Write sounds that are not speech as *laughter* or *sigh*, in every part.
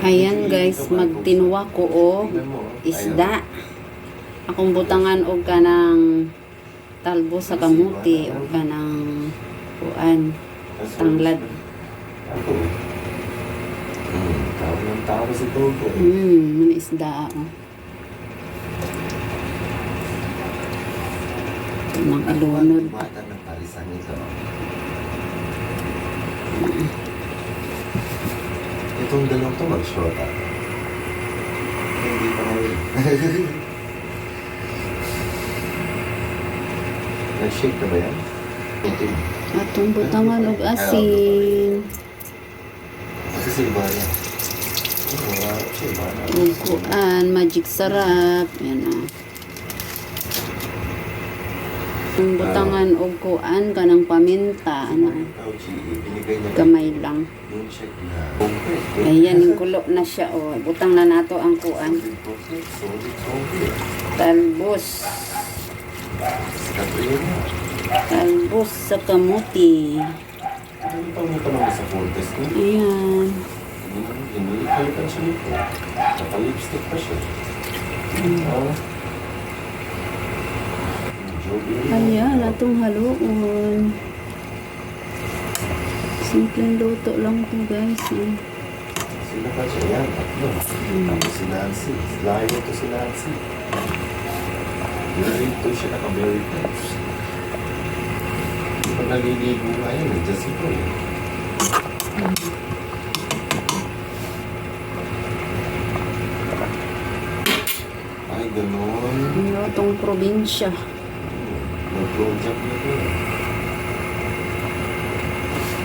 Ayan guys, magtinuwa ko og isda. Akong butangan og kanang talbo sa kamuti o kanang kuan tanglad. Tao ng tao si Togo. Hmm, man isda ako. Nang ilunod. Mata ng parisan nito. Itong dalawang to mag-shota. Hindi pa ngayon. *laughs* Nag-shake na ba yan? Ito. Atong butangan og asin. Kasi silba. Oo, silba na. Ug kuan, magic sarap. Yan o. Ang butangan og kuan kanang paminta ano. Niya Gamay lang. Ayan, yung kulo na siya o. Butang na nato ang kuan. Talbos. Talbos sa kamuti. Ayan. Siya nito. Naka-lipstick pa siya. Ah. Joby rin. Ayan, atong haluon. Simpleng luto lang to guys. eh. Sila pa siya yan, tatlo. Tapos si Nancy. Layo to si Nancy. Dito siya naka-very close. Pag naliligo nga yun, nandiyan si Paul. Ay, ganun. Lutong probinsya. Mag-project na to.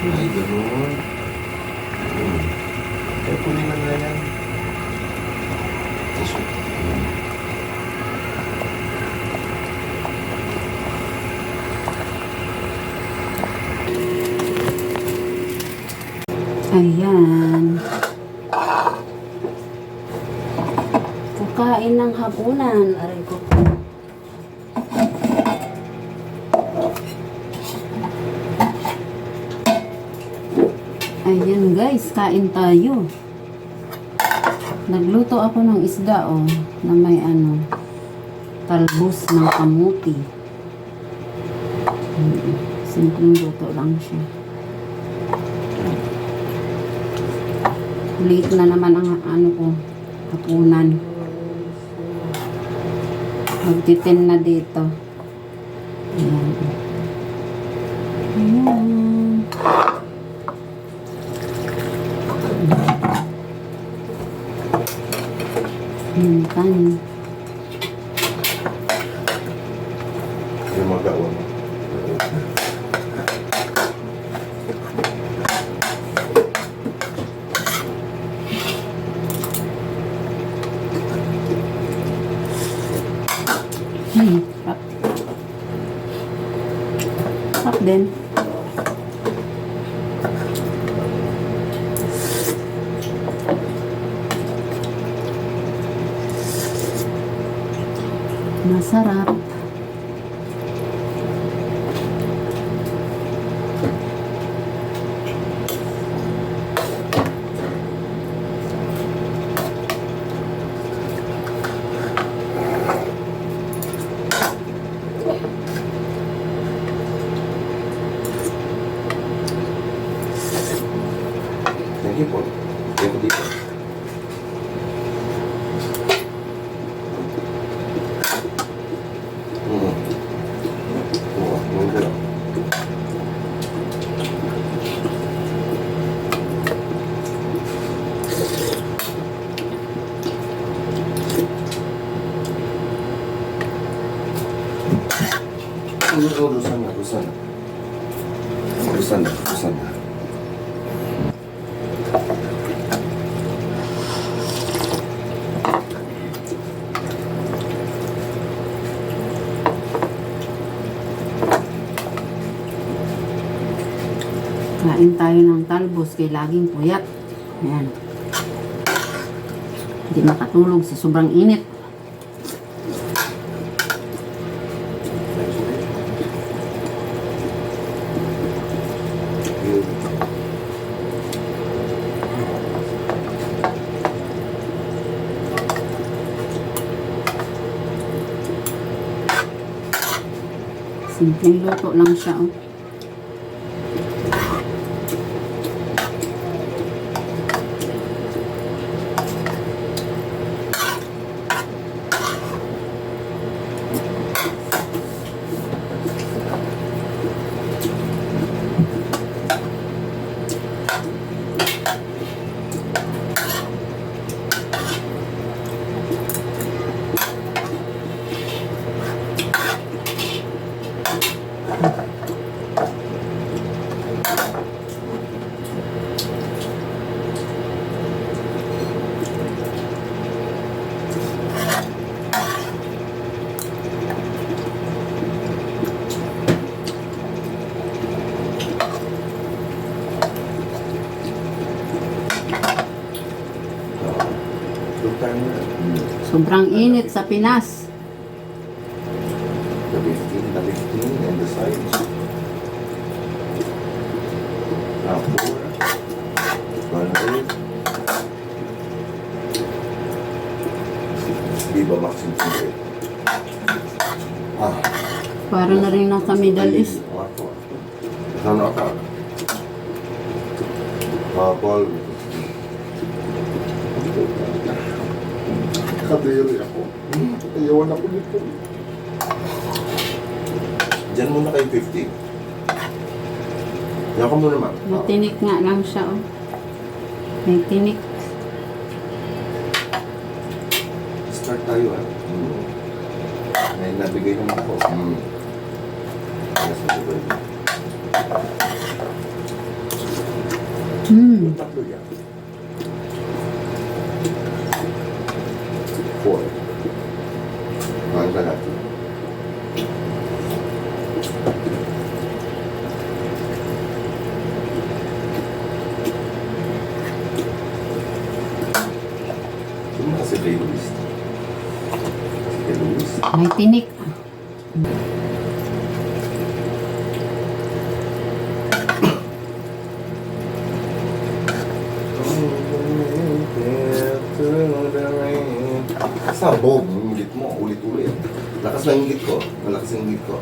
Ay, ganun. Hmm. Eh, kunin na nga yan. Tissue. Hmm. Ayan. Kakain ng hapunan. Aray ko po. Ayan guys, kain tayo. Nagluto ako ng isda oh, na may ano, talbos ng kamuti. Simpleng luto lang siya. Late na naman ang ano ko, hapunan. Magtitin na dito. Ayan. Ayan. Ayan, kanin. Yung magawa mo. Hmm. Sarap din. Masarap. Thank you po. Thank you dito. Mm. Oo, yung gano'n. Ano ko doon na? Doon na? Doon na? Doon na? Kain tayo ng talbos kay laging puyat. Ayan. Hindi makatulog sa sobrang init. Simpleng luto lang siya. Oh. Doon Sobrang init sa Pinas. The 15, 15, and the sides. Now four. One eight. Viva Maxim Sundre. Ah. Para na rin nasa Middle East. Ako. Sana ka. Kapal. Kadiri ako. Ayawan ako nito. Diyan muna kayo 50. Yan ka muna, ma'am. May tinik nga lang siya. Oh. May tinik. Start tayo, ah. Hmm. May nabigay naman ako. Hmm. Yes, nabigay. Hmm. Tatlo yan. Kasi kay Luis? Luis. May tinik. Sabog, yung ingit mo, ulit-ulit. Lakas ng ingit ko. Malakas ng ingit ko.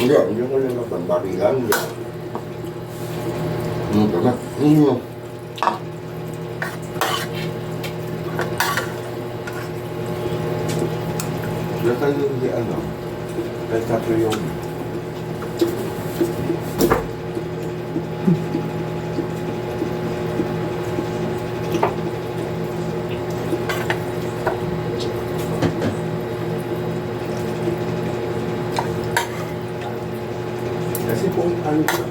Hindi, hindi ko lang napabakilan. Hindi. Hmm, tama. Hindi mo. Lakal yung di ano. Tatlo yung Kasi kung aluga,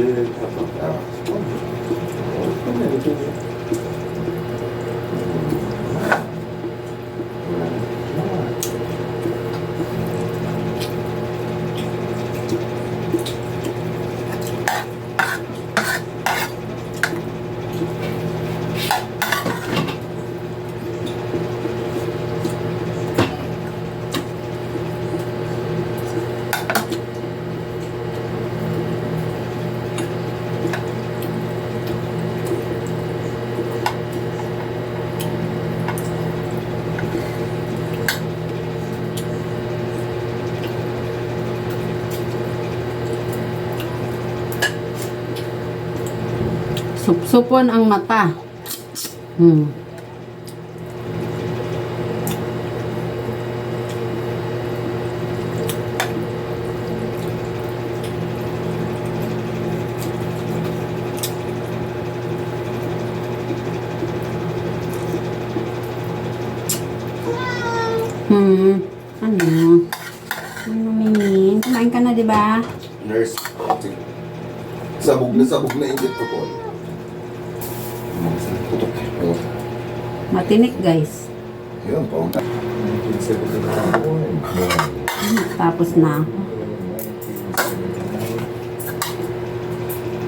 Si Papa. Ah. Oh, ano ito? Supsupon ang mata. Hmm. Hmm. Ano? Ano, Mimi? Kumain ka na, di ba? Nurse. Sabog na sabog na ingit ko po. Tutok. Oh. Matinik, guys. Yun, paunta. 1979. Tapos na.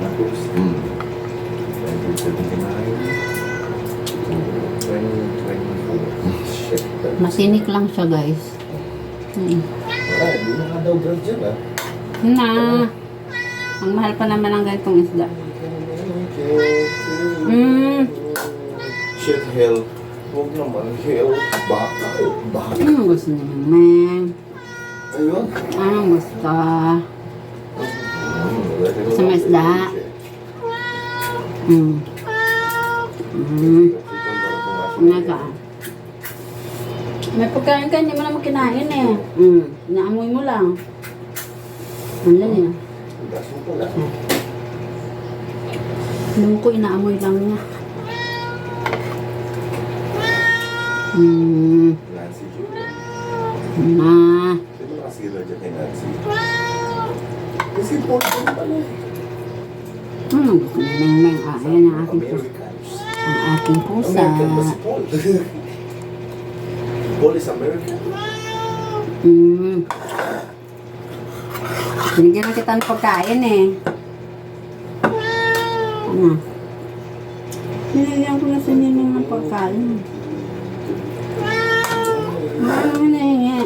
Tapos. 1979. 2024. Shit. Matinik lang siya, guys. Hmm. Hindi na daw brand yan ah. Na. Ang mahal pa naman ang ganitong isda. Mm. Shit, hell. Huwag naman, hell. Baka, baka. Anong gusto niya, Meng? Ayun. Anong gusto? Sa may isda. Hmm. Hmm. Nga ka. May pagkain ka, hindi mo naman kinain eh. Hmm. Inaamoy mo lang. Ano niya? Gas mo pala. Alam ko, inaamoy lang niya. Hmm. Nancy Julia. Na. Sino nakasira dyan kay Nancy? Kasi Paul din pala Meng Meng? Ah, ayan ang aking pusa. Ang aking pusa. Paul is American. Hmm. Binigyan na kita ng pagkain eh. Ano? Binigyan ko na sa ninong ng pagkain. Ano mo nahingi?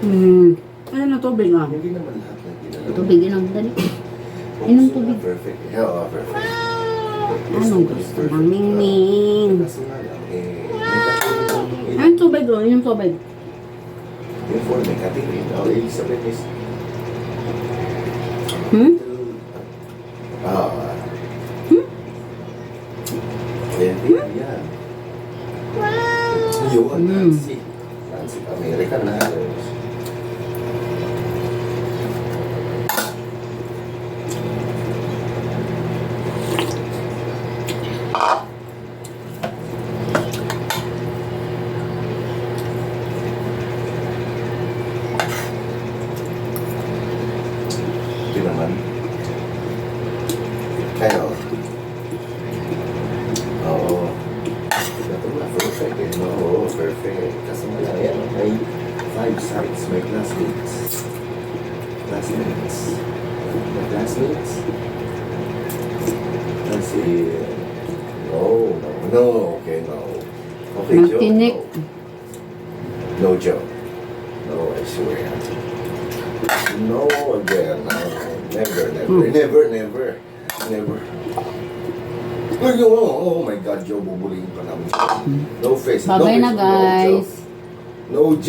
Hmm. Ano na tubig ah? Hindi naman lahat na. Tubig inom. Dali. Inom tubig. Perfect. Yeah, oh, perfect. Anong gusto ng mingming? Anong tubig doon? Inom tubig. Yung for may katulong. Oh, ibig sabihin is, Hmm? ah, Hmm? pwede yan. Yun, Hmm. Nancy. Nancy, American na. Hindi naman. Kayo. Oo. Ito na, perfect eh. no? Oo, perfect. Kasi wala yan. May five sides. May classmates. Classmates. May classmates. Kasi, no, no, no, okay, no. Okay, Joe, Magtinik. no. No, Joe. No, I swear. No, again. No, never, never, Hmm. never, never, never. Oh, oh my God, Joe, bubulihin pa namin. No face. Bye-bye no na face, no, Joe. guys. No, Joe.